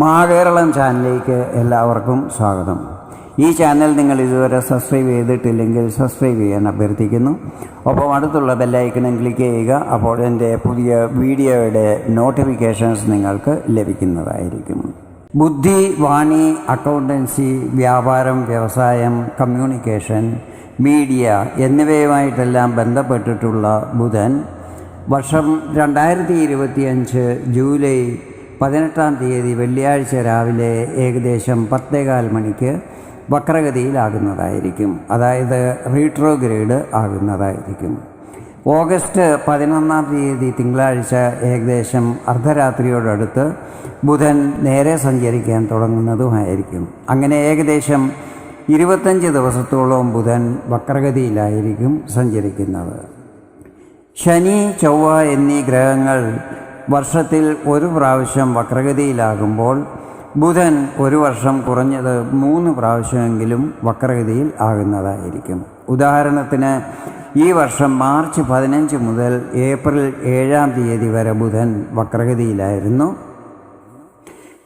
മഹാകേരളം ചാനലിലേക്ക് എല്ലാവർക്കും സ്വാഗതം. ഈ ചാനൽ നിങ്ങൾ ഇതുവരെ സബ്സ്ക്രൈബ് ചെയ്തിട്ടില്ലെങ്കിൽ സബ്സ്ക്രൈബ് ചെയ്യാൻ അഭ്യർത്ഥിക്കുന്നു. ഒപ്പം അടുത്തുള്ള ബെല്ലൈക്കണം ക്ലിക്ക് ചെയ്യുക അപ്പോൾ എന്റെ പുതിയ വീഡിയോയുടെ നോട്ടിഫിക്കേഷൻസ് നിങ്ങൾക്ക് ലഭിക്കുന്നതായിരിക്കും. ബുദ്ധി വാണി അക്കൗണ്ടൻസി വ്യാപാരം വ്യവസായം കമ്മ്യൂണിക്കേഷൻ മീഡിയ എന്നിവയുമായിട്ടെല്ലാം ബന്ധപ്പെട്ടിട്ടുള്ള ബുധൻ വർഷം രണ്ടായിരത്തി ഇരുപത്തിയഞ്ച് ജൂലൈ പതിനെട്ടാം തീയതി വെള്ളിയാഴ്ച രാവിലെ ഏകദേശം പത്തേകാൽ മണിക്ക് വക്രഗതിയിലാകുന്നതായിരിക്കും. അതായത് റീട്രോഗ്രേഡ് ആകുന്നതായിരിക്കും. ഓഗസ്റ്റ് പതിനൊന്നാം തീയതി തിങ്കളാഴ്ച ഏകദേശം അർദ്ധരാത്രിയോടടുത്ത് ബുധൻ നേരെ സഞ്ചരിക്കാൻ തുടങ്ങുന്നതുമായിരിക്കും. അങ്ങനെ ഏകദേശം ഇരുപത്തഞ്ച് ദിവസത്തോളം ബുധൻ വക്രഗതിയിലായിരിക്കും സഞ്ചരിക്കുന്നത്. ശനി ചൊവ്വ എന്നീ ഗ്രഹങ്ങൾ വർഷത്തിൽ ഒരു പ്രാവശ്യം വക്രഗതിയിലാകുമ്പോൾ ബുധൻ ഒരു വർഷം കുറഞ്ഞത് മൂന്ന് പ്രാവശ്യമെങ്കിലും വക്രഗതിയിൽ ആകുന്നതായിരിക്കും. ഉദാഹരണത്തിന് ഈ വർഷം മാർച്ച് പതിനഞ്ച് മുതൽ ഏപ്രിൽ ഏഴാം തീയതി വരെ ബുധൻ വക്രഗതിയിലായിരുന്നു.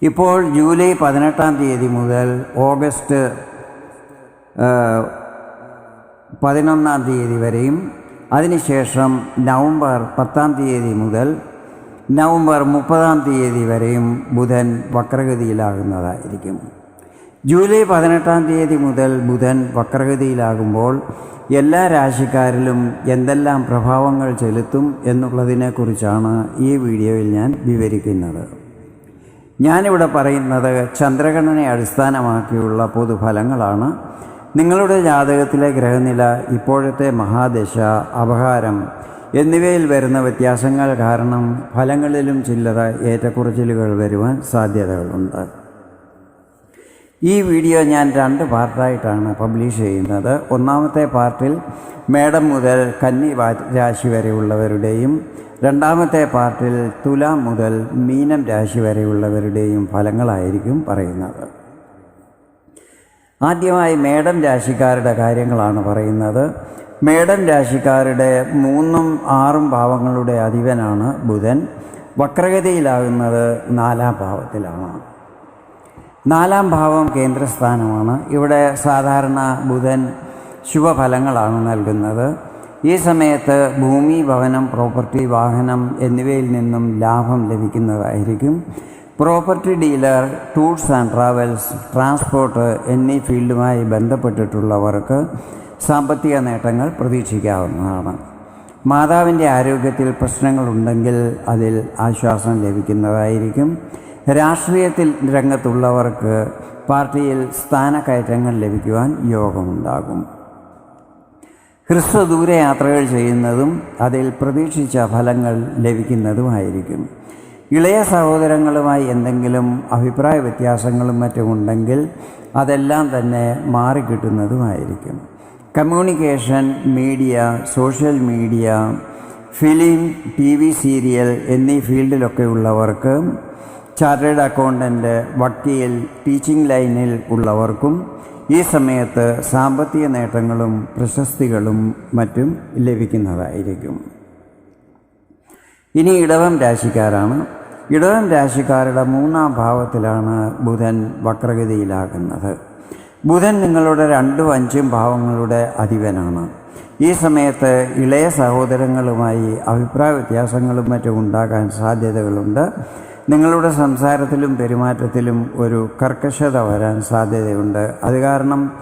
ഇപ്പോൾ ജൂലൈ പതിനെട്ടാം തീയതി മുതൽ ഓഗസ്റ്റ് പതിനൊന്നാം തീയതി വരെയും അതിനുശേഷം നവംബർ പത്താം തീയതി മുതൽ നവംബർ മുപ്പതാം തീയതി വരെയും ബുധൻ വക്രഗതിയിലാകുന്നതായിരിക്കും. ജൂലൈ പതിനെട്ടാം തീയതി മുതൽ ബുധൻ വക്രഗതിയിലാകുമ്പോൾ എല്ലാ രാശിക്കാരിലും എന്തെല്ലാം പ്രഭാവങ്ങൾ ചെലുത്തും എന്നുള്ളതിനെക്കുറിച്ചാണ് ഈ വീഡിയോയിൽ ഞാൻ വിവരിക്കുന്നത്. ഞാനിവിടെ പറയുന്നത് ചന്ദ്രഗണനെ അടിസ്ഥാനമാക്കിയുള്ള പൊതുഫലങ്ങളാണ്. നിങ്ങളുടെ ജാതകത്തിലെ ഗ്രഹനില ഇപ്പോഴത്തെ മഹാദശ അപഹാരം എന്നിവയിൽ വരുന്ന വ്യത്യാസങ്ങൾ കാരണം ഫലങ്ങളിലും ചില്ലറ ഏറ്റക്കുറച്ചിലുകൾ വരുവാൻ സാധ്യതകളുണ്ട്. ഈ വീഡിയോ ഞാൻ രണ്ട് പാർട്ടായിട്ടാണ് പബ്ലിഷ് ചെയ്യുന്നത്. ഒന്നാമത്തെ പാർട്ടിൽ മേടം മുതൽ കന്നി രാശി വരെയുള്ളവരുടെയും രണ്ടാമത്തെ പാർട്ടിൽ തുലാം മുതൽ മീനം രാശി വരെയുള്ളവരുടെയും ഫലങ്ങളായിരിക്കും പറയുന്നത്. ആദ്യമായി മേടം രാശിക്കാരുടെ കാര്യങ്ങളാണ് പറയുന്നത്. മേടം രാശിക്കാരുടെ മൂന്നും ആറും ഭാവങ്ങളുടെ അധിപനാണ് ബുധൻ. വക്രഗതിയിലാകുന്നത് നാലാം ഭാവത്തിലാണ്. നാലാം ഭാവം കേന്ദ്രസ്ഥാനമാണ്. ഇവിടെ സാധാരണ ബുധൻ ശുഭഫലങ്ങളാണ് നൽകുന്നത്. ഈ സമയത്ത് ഭൂമി ഭവനം പ്രോപ്പർട്ടി വാഹനം എന്നിവയിൽ നിന്നും ലാഭം ലഭിക്കുന്നതായിരിക്കും. Property dealer tours and travels transport എന്നീ ഫീൽഡുമായി ബന്ധപ്പെട്ടിട്ടുള്ളവർക്ക് സാമ്പത്തിക നേട്ടങ്ങൾ പ്രതീക്ഷിക്കാവുന്നതാണ്. മാതാവിന്റെ ആരോഗ്യത്തിൽ പ്രശ്നങ്ങളുണ്ടെങ്കിൽ അതിൽ ആശ്വാസം ലഭിക്കുന്നതായിരിക്കും. രാഷ്ട്രീയത്തിൽ രംഗത്തുള്ളവർക്ക് പാർട്ടിയിൽ സ്ഥാനക്കയറ്റങ്ങൾ ലഭിക്കുവാൻ യോഗമുണ്ടാകും. ഹ്രസ്വദൂര യാത്രകൾ ചെയ്യുന്നതും അതിൽ പ്രതീക്ഷിച്ച ഫലങ്ങൾ ലഭിക്കുന്നതുമായിരിക്കും. ഇളയ സഹോദരങ്ങളുമായി എന്തെങ്കിലും അഭിപ്രായ വ്യത്യാസങ്ങളും മറ്റും ഉണ്ടെങ്കിൽ അതെല്ലാം തന്നെ മാറിക്കിട്ടുന്നതുമായിരിക്കും. Communication media social media film T V serial എന്നീ ഫീൽഡിലൊക്കെ ഉള്ളവർക്ക് ചാർട്ടേഡ് അക്കൗണ്ടന്റ് വക്കീൽ ടീച്ചിങ് ലൈനിൽ ഉള്ളവർക്കും ഈ സമയത്ത് സാമ്പത്തിക നേട്ടങ്ങളും പ്രശസ്തികളും മറ്റും ലഭിക്കുന്നതായിരിക്കും. ഇനി ഇടവം രാശിക്കാരാണ്. ഇടവം രാശിക്കാരുടെ മൂന്നാം ഭാവത്തിലാണ് ബുധൻ വക്രഗതിയിലാകുന്നത്. ബുധൻ നിങ്ങളുടെ രണ്ടും അഞ്ചും ഭാവങ്ങളുടെ അധിപനാണ്. ഈ സമയത്ത് ഇളയ സഹോദരങ്ങളുമായി അഭിപ്രായ വ്യത്യാസങ്ങളും മറ്റും ഉണ്ടാകാൻ സാധ്യതകളുണ്ട്. നിങ്ങളുടെ സംസാരത്തിലും പെരുമാറ്റത്തിലും ഒരു കർക്കശത വരാൻ സാധ്യതയുണ്ട്. അത് കാരണം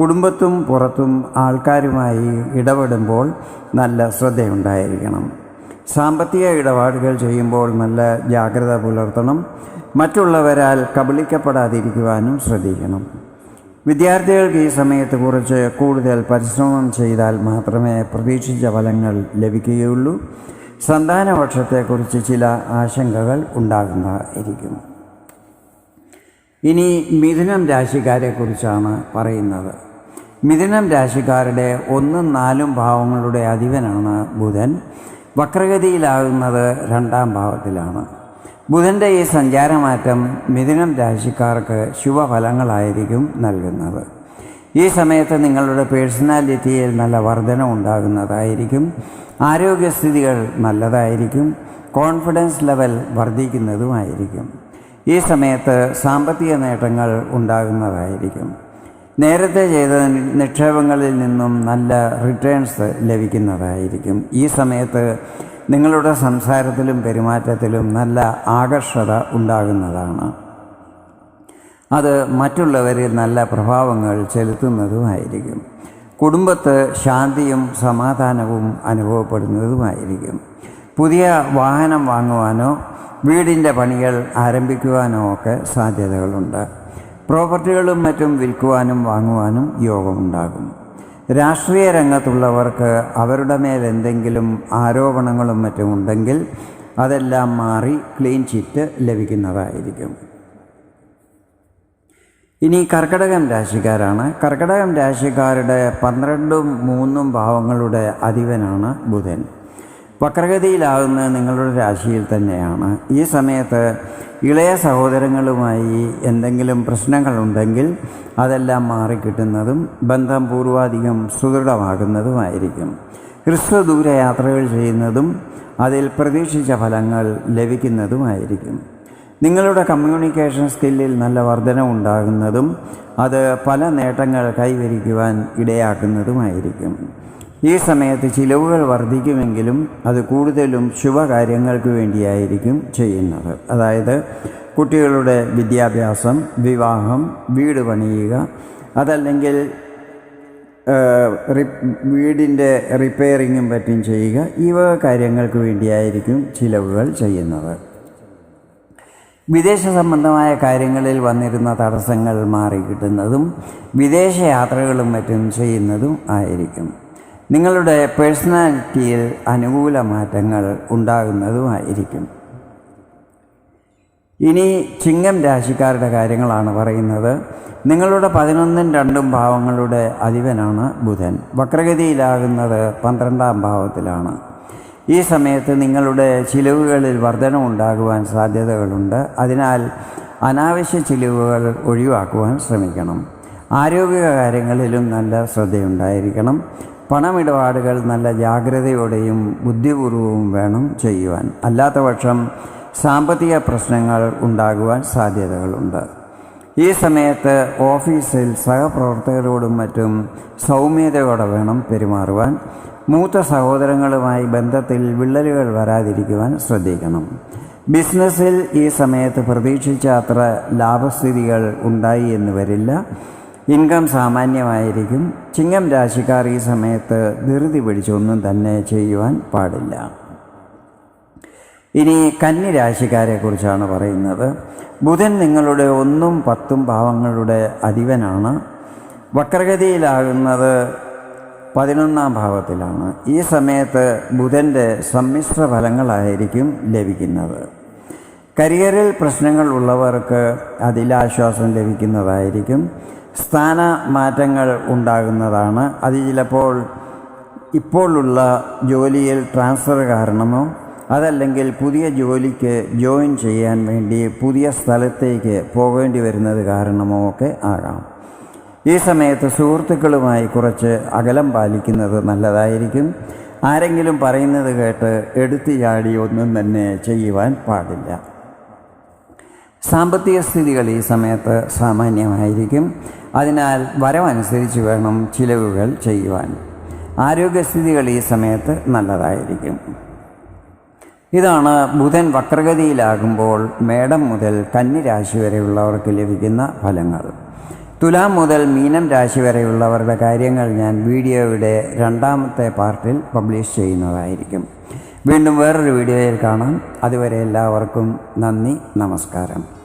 കുടുംബത്തും പുറത്തും ആൾക്കാരുമായി ഇടപെടുമ്പോൾ നല്ല ശ്രദ്ധയുണ്ടായിരിക്കണം. സാമ്പത്തിക ഇടപാടുകൾ ചെയ്യുമ്പോൾ നല്ല ജാഗ്രത പുലർത്തണം. മറ്റുള്ളവരാൽ കബളിക്കപ്പെടാതിരിക്കുവാനും ശ്രദ്ധിക്കണം. വിദ്യാർത്ഥികൾക്ക് ഈ സമയത്ത് കുറച്ച് കൂടുതൽ പരിശ്രമം ചെയ്താൽ മാത്രമേ പ്രതീക്ഷിച്ച ഫലങ്ങൾ ലഭിക്കുകയുള്ളൂ. സന്താനവർഷത്തെക്കുറിച്ച് ചില ആശങ്കകൾ ഉണ്ടാകുന്നതായിരിക്കും. ഇനി മിഥുനം രാശിക്കാരെക്കുറിച്ചാണ് പറയുന്നത്. മിഥുനം രാശിക്കാരുടെ ഒന്നും നാലും ഭാവങ്ങളുടെ അധിപനാണ് ബുധൻ. വക്രഗതിയിലാകുന്നത് രണ്ടാം ഭാവത്തിലാണ്. ബുധന്റെ ഈ സഞ്ചാരമാറ്റം മിഥുനം രാശിക്കാർക്ക് ശുഭഫലങ്ങളായിരിക്കും നൽകുന്നത്. ഈ സമയത്ത് നിങ്ങളുടെ പേഴ്സണാലിറ്റിയിൽ നല്ല വർധന ഉണ്ടാകുന്നതായിരിക്കും. ആരോഗ്യസ്ഥിതികൾ നല്ലതായിരിക്കും. കോൺഫിഡൻസ് ലെവൽ വർദ്ധിക്കുന്നതുമായിരിക്കും. ഈ സമയത്ത് സാമ്പത്തിക നേട്ടങ്ങൾ ഉണ്ടാകുന്നതായിരിക്കും. നേരത്തെ ചെയ്ത നിക്ഷേപങ്ങളിൽ നിന്നും നല്ല റിട്ടേൺസ് ലഭിക്കുന്നതായിരിക്കും. ഈ സമയത്ത് നിങ്ങളുടെ സംസാരത്തിലും പെരുമാറ്റത്തിലും നല്ല ആകർഷത ഉണ്ടാകുന്നതാണ്. അത് മറ്റുള്ളവരിൽ നല്ല പ്രഭാവങ്ങൾ ചെലുത്തുന്നതുമായിരിക്കും. കുടുംബത്ത് ശാന്തിയും സമാധാനവും അനുഭവപ്പെടുന്നതുമായിരിക്കും. പുതിയ വാഹനം വാങ്ങുവാനോ വീടിന്റെ പണികൾ ആരംഭിക്കുവാനോ ഒക്കെ സാധ്യതകളുണ്ട്. പ്രോപ്പർട്ടികളും മറ്റും വിൽക്കുവാനും വാങ്ങുവാനും യോഗമുണ്ടാകും രാഷ്ട്രീയ രംഗത്തുള്ളവർക്ക് അവരുടെ മേൽ എന്തെങ്കിലും ആരോപണങ്ങളും മറ്റും ഉണ്ടെങ്കിൽ അതെല്ലാം മാറി ക്ലീൻ ചിറ്റ് ലഭിക്കുന്നതായിരിക്കും. ഇനി കർക്കടകം രാശിക്കാരാണ്. കർക്കടകം രാശിക്കാരുടെ പന്ത്രണ്ടും മൂന്നും ഭാവങ്ങളുടെ അധിപനാണ് ബുധൻ. വക്രഗതിയിലാകുന്ന നിങ്ങളുടെ രാശിയിൽ തന്നെയാണ്. ഈ സമയത്ത് ഇളയ സഹോദരങ്ങളുമായി എന്തെങ്കിലും പ്രശ്നങ്ങളുണ്ടെങ്കിൽ അതെല്ലാം മാറിക്കിട്ടുന്നതും ബന്ധം പൂർവാധികം സുദൃഢമാകുന്നതുമായിരിക്കും. ഹ്രസ്വദൂര യാത്രകൾ ചെയ്യുന്നതും അതിൽ പ്രതീക്ഷിച്ച ഫലങ്ങൾ ലഭിക്കുന്നതുമായിരിക്കും. നിങ്ങളുടെ കമ്മ്യൂണിക്കേഷൻ സ്കില്ലിൽ നല്ല വർധന ഉണ്ടാകുന്നതും അത് പല നേട്ടങ്ങൾ കൈവരിക്കുവാൻ ഇടയാക്കുന്നതുമായിരിക്കും. ഈ സമയത്ത് ചിലവുകൾ വർദ്ധിക്കുമെങ്കിലും അത് കൂടുതലും ശുഭകാര്യങ്ങൾക്ക് വേണ്ടിയായിരിക്കും ചെയ്യുന്നത്. അതായത് കുട്ടികളുടെ വിദ്യാഭ്യാസം വിവാഹം വീട് പണിയുക അതല്ലെങ്കിൽ വീടിന്റെ റിപ്പയറിങ്ങും പറ്റും ചെയ്യുക ഈ വക കാര്യങ്ങൾക്ക് വേണ്ടിയായിരിക്കും ചിലവുകൾ ചെയ്യുന്നത്. വിദേശ സംബന്ധമായ കാര്യങ്ങളിൽ വന്നിരുന്ന തടസ്സങ്ങൾ മാറി കിട്ടുന്നതും വിദേശ യാത്രകളും മറ്റും ചെയ്യുന്നതും ആയിരിക്കും. നിങ്ങളുടെ പേഴ്സണാലിറ്റിയിൽ അനുകൂല മാറ്റങ്ങൾ ഉണ്ടാകുന്നതുമായിരിക്കും. ഇനി ചിങ്ങം രാശിക്കാരുടെ കാര്യങ്ങളാണ് പറയുന്നത്. നിങ്ങളുടെ പതിനൊന്നും രണ്ടും ഭാവങ്ങളുടെ അധിപനാണ് ബുധൻ. വക്രഗതിയിലാകുന്നത് പന്ത്രണ്ടാം ഭാവത്തിലാണ്. ഈ സമയത്ത് നിങ്ങളുടെ ചിലവുകളിൽ വർധനമുണ്ടാകുവാൻ സാധ്യതകളുണ്ട്. അതിനാൽ അനാവശ്യ ചിലവുകൾ ഒഴിവാക്കുവാൻ ശ്രമിക്കണം. ആരോഗ്യ കാര്യങ്ങളിലും നല്ല ശ്രദ്ധയുണ്ടായിരിക്കണം. പണമിടപാടുകൾ നല്ല ജാഗ്രതയോടെയും ബുദ്ധിപൂർവവും വേണം ചെയ്യുവാൻ. അല്ലാത്ത പക്ഷം സാമ്പത്തിക പ്രശ്നങ്ങൾ ഉണ്ടാകുവാൻ സാധ്യതകളുണ്ട്. ഈ സമയത്ത് ഓഫീസിൽ സഹപ്രവർത്തകരോടും മറ്റും സൗമ്യതയോടെ വേണം പെരുമാറുവാൻ. മൂത്ത സഹോദരങ്ങളുമായി ബന്ധത്തിൽ വിള്ളലുകൾ വരാതിരിക്കുവാൻ ശ്രദ്ധിക്കണം. ബിസിനസ്സിൽ ഈ സമയത്ത് പ്രതീക്ഷിച്ച അത്ര ലാഭസ്ഥിതികൾ ഉണ്ടായി എന്ന് വരില്ല. ഇൻകം സാമാന്യമായിരിക്കും. ചിങ്ങം രാശിക്കാർ ഈ സമയത്ത് ധൃതി പിടിച്ചൊന്നും തന്നെ ചെയ്യുവാൻ പാടില്ല. ഇനി കന്നി രാശിക്കാരെ കുറിച്ചാണ് പറയുന്നത്. ബുധൻ നിങ്ങളുടെ ഒന്നും പത്തും ഭാവങ്ങളുടെ അധിപനാണ്. വക്രഗതിയിലാകുന്നത് പതിനൊന്നാം ഭാവത്തിലാണ്. ഈ സമയത്ത് ബുധന്റെ സമ്മിശ്ര ഫലങ്ങളായിരിക്കും ലഭിക്കുന്നത്. കരിയറിൽ പ്രശ്നങ്ങൾ ഉള്ളവർക്ക് അതിലാശ്വാസം ലഭിക്കുന്നതായിരിക്കും. സ്ഥാന മാറ്റങ്ങൾ ഉണ്ടാകുന്നതാണ്. അത് ചിലപ്പോൾ ഇപ്പോഴുള്ള ജോലിയിൽ ട്രാൻസ്ഫർ കാരണമോ അതല്ലെങ്കിൽ പുതിയ ജോലിക്ക് ജോയിൻ ചെയ്യാൻ വേണ്ടി പുതിയ സ്ഥലത്തേക്ക് പോകേണ്ടി വരുന്നത് കാരണമോ ഒക്കെ ആകാം. ഈ സമയത്ത് സുഹൃത്തുക്കളുമായി കുറച്ച് അകലം പാലിക്കുന്നത് നല്ലതായിരിക്കും. ആരെങ്കിലും പറയുന്നത് കേട്ട് എടുത്തു ചാടി ഒന്നും തന്നെ ചെയ്യുവാൻ പാടില്ല. സാമ്പത്തിക സ്ഥിതികൾ ഈ സമയത്ത് സാമാന്യമായിരിക്കും. അതിനാൽ വരവനുസരിച്ച് വേണം ചിലവുകൾ ചെയ്യുവാൻ. ആരോഗ്യസ്ഥിതികൾ ഈ സമയത്ത് നല്ലതായിരിക്കും. ഇതാണ് ബുധൻ വക്രഗതിയിലാകുമ്പോൾ മേടം മുതൽ കന്നി രാശി വരെയുള്ളവർക്ക് ലഭിക്കുന്ന ഫലങ്ങൾ. തുലാം മുതൽ മീനം രാശി വരെയുള്ളവരുടെ കാര്യങ്ങൾ ഞാൻ വീഡിയോയുടെ രണ്ടാമത്തെ പാർട്ടിൽ പബ്ലിഷ് ചെയ്യുന്നതായിരിക്കും. വീണ്ടും വേറൊരു വീഡിയോയിൽ കാണാം. അതുവരെ എല്ലാവർക്കും നന്ദി നമസ്കാരം.